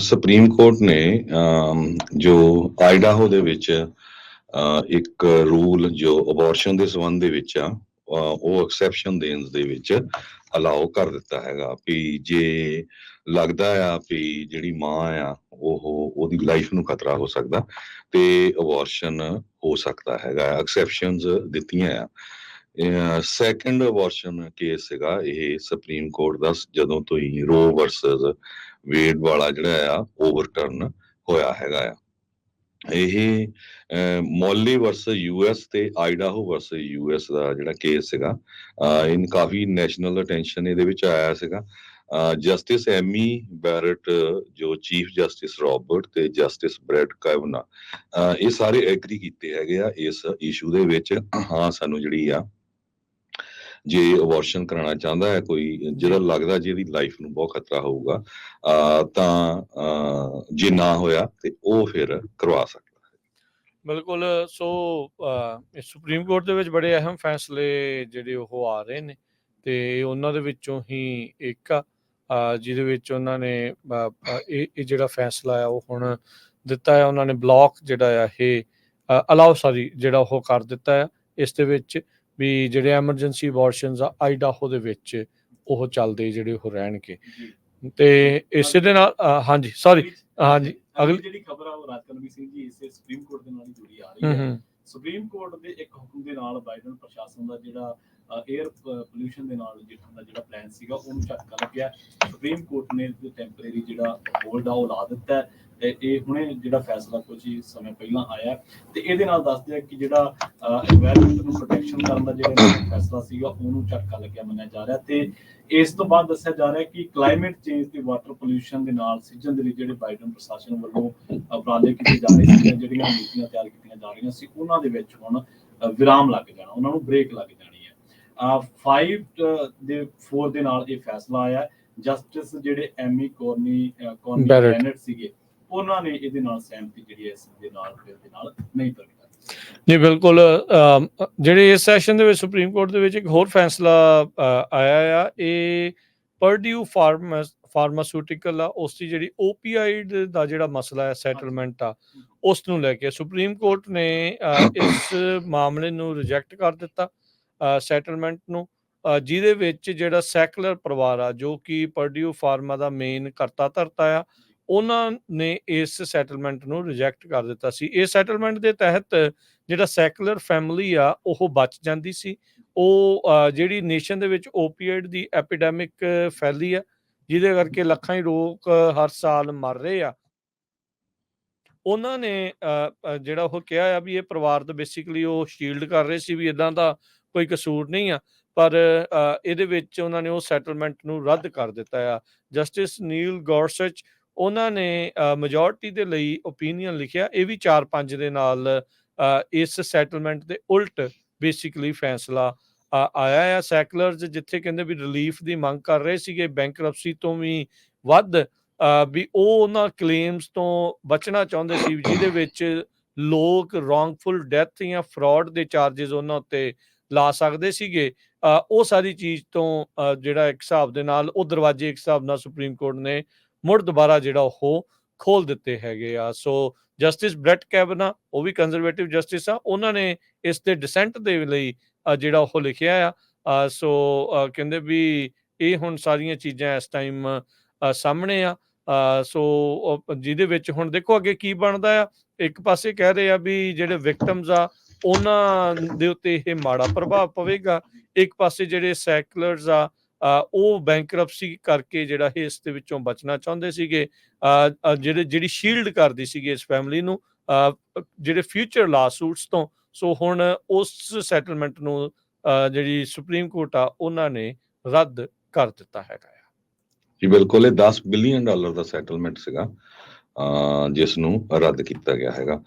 Supreme court ਨੇ ਜੋ ਆਈਡਾਹੋ ਦੇ ਵਿੱਚ ਇੱਕ ਰੂਲ ਜੋ ਅਬੋਰਸ਼ਨ ਦੇ ਸੰਬੰਧ ਦੇ ਵਿੱਚ ਆ ਉਹ ਐਕਸੈਪਸ਼ਨ ਦੇਣ ਦੇ ਵਿੱਚ ਅਲਾਉ ਕਰ ਦਿੱਤਾ ਹੈਗਾ ਵੀ ਜੇ ਲੱਗਦਾ ਆ ਵੀ ਜਿਹੜੀ ਮਾਂ ਆ, ਉਹ ਉਹਦੀ ਲਾਈਫ ਨੂੰ ਖਤਰਾ ਹੋ ਸਕਦਾ ਤੇ ਅਬੋਰਸ਼ਨ ਹੋ ਸਕਦਾ ਹੈਗਾ ਐਕਸੈਪਸ਼ਨਸ ਦਿੱਤੀਆਂ ਆ। ਸੈਕੰਡ ਅਬੋਰਸ਼ਨ ਕੇਸ ਹੈਗਾ ਇਹ ਸੁਪਰੀਮ ਕੋਰਟ ਦਾ, ਜਦੋਂ ਤੋਂ ਹੀ ਰੋ ਵਰਸਸ ਵੇਡ ਵਾਲਾ ਜਿਹੜਾ ਆ ਓਵਰਟਰਨ ਹੋਇਆ ਹੈਗਾ ਆ। ਇਹ ਮੌਲੀ ਵਰਸਸ ਯੂਐਸ ਤੇ ਆਈਡਾਹੋ ਵਰਸਸ ਯੂਐਸ ਦਾ ਜਿਹੜਾ ਕੇਸ ਸੀਗਾ ਇਨ ਕਾਫੀ ਨੈਸ਼ਨਲ ਅਟੈਂਸ਼ਨ ਇਹਦੇ ਵਿੱਚ ਆਇਆ ਸੀਗਾ। ਜਸਟਿਸ ਐਮੀ ਬੈਰਟ ਜੋ ਚੀਫ ਜਸਟਿਸ ਰਾਬਰਟ ਤੇ ਜਸਟਿਸ ਬ੍ਰੈਡ ਕੈਵਨਾ ਇਹ ਸਾਰੇ ਐਗਰੀ ਕੀਤੇ ਹੈਗੇ ਆ ਇਸ ਇਸ਼ੂ ਦੇ ਵਿੱਚ। ਹਾਂ, ਸਾਨੂੰ ਜਿਹੜੀ ਆ ਜੇ ਅਬੋਰਸ਼ਨ ਕਰਾਉਣਾ ਚਾਹੁੰਦਾ ਹੈ, ਕੋਈ ਜਿਹੜਾ ਲੱਗਦਾ ਜਿਹਦੀ ਲਾਈਫ ਨੂੰ ਬਹੁਤ ਖਤਰਾ ਹੋਊਗਾ ਤਾਂ ਜੇ ਨਾ ਹੋਇਆ ਤੇ ਉਹ ਫਿਰ ਕਰਵਾ ਸਕਦਾ ਬਿਲਕੁਲ, ਸੋ ਸੁਪਰੀਮ ਕੋਰਟ ਦੇ ਵਿੱਚ ਬੜੇ ਅਹਿਮ ਫੈਸਲੇ ਜਿਹੜੇ ਉਹ ਆ ਰਹੇ ਨੇ ਤੇ ਉਹਨਾਂ ਦੇ ਵਿੱਚੋਂ ਹੀ ਇੱਕ ਆ ਜਿਹਦੇ ਵਿੱਚ ਉਹਨਾਂ ਨੇ ਇਹ ਜਿਹੜਾ ਫੈਸਲਾ ਆ, ਉਹ ਹੁਣ ਦਿੱਤਾ ਹੈ, ਉਹਨਾਂ ਨੇ ਬਲੌਕ ਜਿਹੜਾ ਆ, ਇਹ ਅਲਾਉ ਸਾਰੀ ਜਿਹੜਾ ਉਹ ਕਰ ਦਿੱਤਾ ਹੈ ਇਸ ਦੇ ਵਿੱਚ ਵੀ ਜਿਹੜੇ ਐਮਰਜੈਂਸੀ ਅਬੋਰਸ਼ਨਸ ਆ ਆਈਡਾਹੋ ਦੇ ਵਿੱਚ ਉਹ ਚੱਲਦੇ ਜਿਹੜੇ ਉਹ ਰਹਿਣਗੇ। ਤੇ ਇਸੇ ਦੇ ਨਾਲ ਹਾਂਜੀ ਸੌਰੀ ਹਾਂਜੀ ਅਗਲੀ ਜਿਹੜੀ ਖਬਰ ਆ ਉਹ ਰਾਜਕਰਮੀ ਸਿੰਘ ਜੀ ਇਸੇ ਸੁਪਰੀਮ ਕੋਰਟ ਦੇ ਨਾਲ ਹੀ ਜੁੜੀ ਆ ਰਹੀ ਹੈ ਸੁਪਰੀਮ ਕੋਰਟ ਦੇ ਇੱਕ ਹੁਕਮ ਦੇ ਨਾਲ ਬਾਈਡਨ ਪ੍ਰਸ਼ਾਸਨ ਦਾ ਜਿਹੜਾ 에ਅਰ ਪੋਲੂਸ਼ਨ ਦੇ ਨਾਲ ਜਿੱਥੋਂ ਦਾ ਜਿਹੜਾ ਪਲਾਨ ਸੀਗਾ ਉਹਨੂੰ ਝਟਕਾ ਲੱਗਿਆ ਸੁਪਰੀਮ ਕੋਰਟ ਨੇ ਟੈਂਪਰੇਰੀ ਜਿਹੜਾ ਹੋਲਡ ਆ ਉਹ ਲਾ ਦਿੱਤਾ ਤੇ ਇਹ ਹੁਣੇ ਜਿਹੜਾ ਫੈਸਲਾ ਕੁਝ ਹੀ ਸਮੇਂ ਪਹਿਲਾਂ ਆਇਆ। ਤੇ ਇਹਦੇ ਨਾਲ ਦੱਸਦੇ ਆ ਕਿ ਜਿਹੜਾ এনवायरमेंट ਨੂੰ ਪ੍ਰੋਟੈਕਸ਼ਨ ਕਰਨ ਦਾ ਜਿਹੜਾ ਫੈਸਲਾ ਸੀਗਾ ਉਹਨੂੰ ਝਟਕਾ ਲੱਗਿਆ ਮੰਨਿਆ ਜਾ ਰਿਹਾ ਤੇ ਇਸ ਤੋਂ ਬਾਅਦ ਦੱਸਿਆ ਜਾ ਰਿਹਾ ਕਿ ਕਲਾਈਮੇਟ ਚੇਂਜ ਤੇ ਵਾਟਰ ਪੋਲੂਸ਼ਨ ਦੇ ਨਾਲ ਸਿੱਝਣ ਦੇ ਲਈ ਜਿਹੜੇ ਬਾਈਡਨ ਪ੍ਰਸ਼ਾਸਨ ਵੱਲੋਂ ਉਪਰਾਲੇ ਕੀਤੇ ਜਾ ਰਹੇ ਸੀ ਜਿਹੜੀਆਂ ਨੀਤੀਆਂ ਤਿਆਰ ਕੀਤੀਆਂ ਜਾ ਰਹੀਆਂ ਸੀ ਉਹਨਾਂ ਦੇ ਵਿੱਚ ਹੁਣ ਵਿਰਾਮ ਲੱਗ ਜਾਣਾ ਉਹਨਾਂ ਨੂੰ ਬ੍ਰੇਕ ਲੱਗ ਜਾਣੀ ਹੈ। 5 ਦੇ 4 ਦੇ ਨਾਲ ਇਹ ਫੈਸਲਾ ਆਇਆ ਜਸਟਿਸ ਜਿਹੜੇ ਐਮੀ ਕੋਰਨੀ ਕੋਰਨੀ। ਬੈਨਟ ਸੀਗੇ ਉਹਨਾਂ ਨੇ ਇਹਦੇ ਨਾਲ ਸਹਿਮਤੀ ਜਿਹੜੀ ਹੈ ਇਸ ਦੇ ਨਾਲ ਬਿੱਲ ਦੇ ਨਾਲ ਨਹੀਂ ਪ੍ਰਗਟਾਈ ਜੀ, ਬਿਲਕੁਲ ਜਿਹੜੇ ਇਸ ਸੈਸ਼ਨ ਦੇ ਵਿੱਚ ਸੁਪਰੀਮ ਕੋਰਟ ਦੇ ਵਿੱਚ ਇੱਕ ਹੋਰ ਫੈਸਲਾ ਆਇਆ ਆ, ਇਹ ਪਰਡਿਊ ਫਾਰਮਸ ਫਾਰਮਾਸਿਊਟੀਕਲ ਆ, ਉਸ ਦੀ ਜਿਹੜੀ ਓਪੀਆਈਡ ਦਾ ਜਿਹੜਾ ਮਸਲਾ ਹੈ ਸੈਟਲਮੈਂਟ ਆ, ਉਸ ਨੂੰ ਲੈ ਕੇ ਸੁਪਰੀਮ ਕੋਰਟ ਨੇ ਇਸ ਮਾਮਲੇ ਨੂੰ ਰਿਜੈਕਟ ਕਰ ਦਿੱਤਾ ਸੈਟਲਮੈਂਟ ਨੂੰ ਜਿਹਦੇ ਵਿੱਚ ਜਿਹੜਾ ਸੈਕੂਲਰ ਪਰਿਵਾਰ ਆ, ਜੋ ਕਿ ਪਰਡਿਊ ਫਾਰਮਾ ਦਾ ਮੇਨ ਕਰਤਾ ਧਰਤਾ ਆ ਉਹਨਾਂ ਨੇ ਇਸ ਸੈਟਲਮੈਂਟ ਨੂੰ ਰਿਜੈਕਟ ਕਰ ਦਿੱਤਾ ਸੀ। ਇਸ ਸੈਟਲਮੈਂਟ ਦੇ ਤਹਿਤ ਜਿਹੜਾ ਸੈਕੂਲਰ ਫੈਮਿਲੀ ਆ ਉਹ ਬਚ ਜਾਂਦੀ ਸੀ। ਉਹ ਜਿਹੜੀ ਨੇਸ਼ਨ ਦੇ ਵਿੱਚ ਓਪੀਆਈਡ ਦੀ ਐਪੀਡੈਮਿਕ ਫੈਲੀ ਆ ਜਿਹਦੇ ਕਰਕੇ ਲੱਖਾਂ ਹੀ ਲੋਕ ਹਰ ਸਾਲ ਮਰ ਰਹੇ ਆ। ਉਹਨਾਂ ਨੇ ਅ, ਜਿਹੜਾ ਉਹ ਕਿਹਾ ਆ ਵੀ ਇਹ ਪਰਿਵਾਰ ਤਾਂ ਬੇਸਿਕਲੀ ਉਹ ਸ਼ੀਲਡ ਕਰ ਰਹੇ ਸੀ ਵੀ ਇਦਾਂ ਦਾ ਕੋਈ ਕਸੂਰ ਨਹੀਂ ਆ ਪਰ ਇਹਦੇ ਵਿੱਚ ਉਹਨਾਂ ਨੇ ਉਹ ਸੈਟਲਮੈਂਟ ਨੂੰ ਰੱਦ ਕਰ ਦਿੱਤਾ ਆ। ਜਸਟਿਸ ਨੀਲ ਗੌਰਸਚ ਉਹਨਾਂ ਨੇ ਮੈਜੋਰਟੀ ਦੇ ਲਈ ਓਪੀਨੀਅਨ ਲਿਖਿਆ ਇਹ ਵੀ 4-5 ਦੇ ਨਾਲ ਇਸ ਸੈਟਲਮੈਂਟ ਦੇ ਉਲਟ ਬੇਸਿਕਲੀ ਫੈਸਲਾ ਅ, ਆਇਆ ਆ। ਸੈਕੂਲਰਸ ਜਿੱਥੇ ਕਹਿੰਦੇ ਵੀ ਰਿਲੀਫ ਦੀ ਮੰਗ ਕਰ ਰਹੇ ਸੀਗੇ ਬੈਂਕਰਪਸੀ ਤੋਂ ਵੀ ਵੱਧ ਵੀ ਉਹ ਉਹਨਾਂ ਕਲੇਮਸ ਤੋਂ ਬਚਣਾ ਚਾਹੁੰਦੇ ਸੀ ਜਿਹਦੇ ਵਿੱਚ ਲੋਕ ਰੋਂਗਫੁਲ ਡੈਥ ਜਾਂ ਫਰਾਡ ਦੇ ਚਾਰजेस ਉਹਨਾਂ ਉੱਤੇ ਲਾ ਸਕਦੇ ਸੀਗੇ। ਉਹ ਸਾਰੀ ਚੀਜ਼ ਤੋਂ ਜਿਹੜਾ ਇੱਕ ਹਿਸਾਬ ਦੇ ਨਾਲ ਉਹ ਦਰਵਾਜ਼ੇ ਇੱਕ ਹਿਸਾਬ ਨਾਲ ਸੁਪਰੀਮ ਕੋਰਟ ਨੇ ਮੁੜ ਦੁਬਾਰਾ ਜਿਹੜਾ ਉਹ ਖੋਲ ਦਿੱਤੇ ਹੈਗੇ ਆ। ਸੋ ਜਸਟਿਸ ਬ੍ਰੈਟ ਕੈਵਨਾ ਉਹ ਵੀ ਕੰਜ਼ਰਵੇਟਿਵ ਜਸਟਿਸ ਆ, ਉਹਨਾਂ ਨੇ ਇਸ ਦੇ ਡਿਸੈਂਟ ਦੇ ਲਈ ਜਿਹੜਾ ਉਹ ਲਿਖਿਆ ਆ। ਸੋ ਕਹਿੰਦੇ ਵੀ ਇਹ ਹੁਣ ਸਾਰੀਆਂ ਚੀਜ਼ਾਂ ਇਸ ਟਾਈਮ ਸਾਹਮਣੇ ਆ। ਸੋ ਜਿਹਦੇ ਵਿੱਚ ਹੁਣ ਦੇਖੋ ਅੱਗੇ ਕੀ ਬਣਦਾ ਆ। ਇੱਕ ਪਾਸੇ ਕਹਿ ਰਹੇ ਆ ਵੀ ਜਿਹੜੇ ਵਿਕਟਮਸ ਆ, ਉਹਨਾਂ ਦੇ ਉੱਤੇ ਇਹ ਮਾੜਾ ਪ੍ਰਭਾਵ ਪਵੇਗਾ। ਇੱਕ ਪਾਸੇ ਜਿਹੜੇ ਸੈਕੂਲਰਸ ਆ ਉਹ ਬੈਂਕਰਪਸੀ ਕਰਕੇ ਜਿਹੜਾ ਇਹ ਇਸ ਦੇ ਵਿੱਚੋਂ ਬਚਣਾ ਚਾਹੁੰਦੇ ਸੀਗੇ ਜਿਹੜੇ, ਜਿਹੜੀ ਸ਼ੀਲਡ ਕਰਦੀ ਸੀਗੀ ਇਸ ਫੈਮਿਲੀ ਨੂੰ ਜਿਹੜੇ ਫਿਊਚਰ ਲਾਸੂਟਸ ਤੋਂ, ਸੋ ਹੁਣ ਉਸ ਸੈਟਲਮੈਂਟ ਨੂੰ ਜਿਹੜੀ ਸੁਪਰੀਮ ਕੋਰਟ ਆ, ਉਹਨਾਂ ਨੇ ਰੱਦ ਕਰ ਦਿੱਤਾ ਹੈਗਾ ਆ। ਜੀ, ਬਿਲਕੁਲ, ਇਹ 10 ਬਿਲੀਅਨ ਡਾਲਰ ਦਾ ਸੈਟਲਮੈਂਟ ਸੀਗਾ ਅਹ ਜਿਸ ਨੂੰ ਰੱਦ ਕੀਤਾ ਗਿਆ ਹੈਗਾ